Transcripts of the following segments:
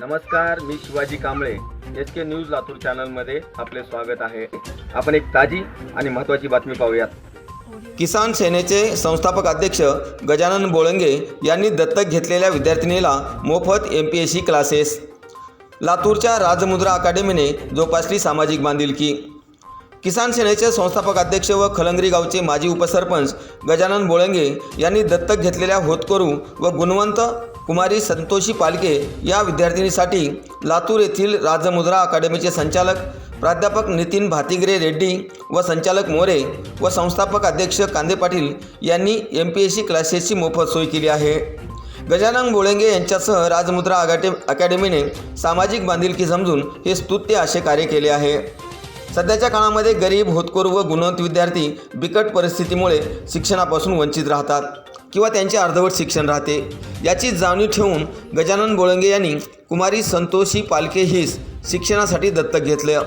नमस्कार मी Shivaji Kamble. S K news Latur चॅनलमध्ये आपले स्वागत आहे. आपण एक ताजी आणि महत्त्वाची बातमी पाहूयात. किसान सेनेचे संस्थापक अध्यक्ष गजानन बोळंगे यांनी दत्तक घेतलेल्या विद्यार्थिनीला मोफत M P S C classes लातूरच्या राजमुद्रा अकादमीने जोपासली सामाजिक बांधिलकी. किसान सेनेचे संस्थापक अध्यक्ष व खलंगरी गावचे माजी उपसरपंच गजानन बोळंगे यांनी दत्तक घेतलेल्या होतकरू व गुणवंत कुमारी संतोषी पालके या विद्यार्थिनीसाठी लातूर येथील राजमुद्रा अकादमीचे संचालक प्राध्यापक नितीन भातिग्रे रेड्डी व संचालक मोरे व संस्थापक अध्यक्ष कांदे पाटील यांनी एम पी एस सी क्लासेसची मोफत सोय केली आहे. गजानन बोळंगे यांच्यासह राजमुद्रा अगाटे अकॅडमीने सामाजिक बांधिलकी समजून हे स्तुत्य असे कार्य केले आहे. सध्याच्या काळामध्ये गरीब होतकोर व गुणवंत विद्यार्थी बिकट परिस्थितीमुळे शिक्षणापासून वंचित राहतात किंवा त्यांचे अर्धवट शिक्षण राहते. याची जाणीव ठेवून गजानन बोळंगे यांनी कुमारी संतोषी पालके हिस शिक्षणासाठी दत्तक घेतलं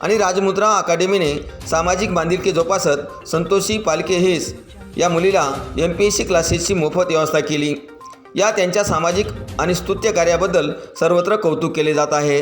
आणि राजमुद्रा अकादमीने सामाजिक बांधिलकी जोपासत संतोषी पालके हिस या मुलीला एम पी एस सी क्लासेसची मोफत व्यवस्था केली. या त्यांच्या सामाजिक आणि स्तुत्य कार्याबद्दल सर्वत्र कौतुक केले जात आहे.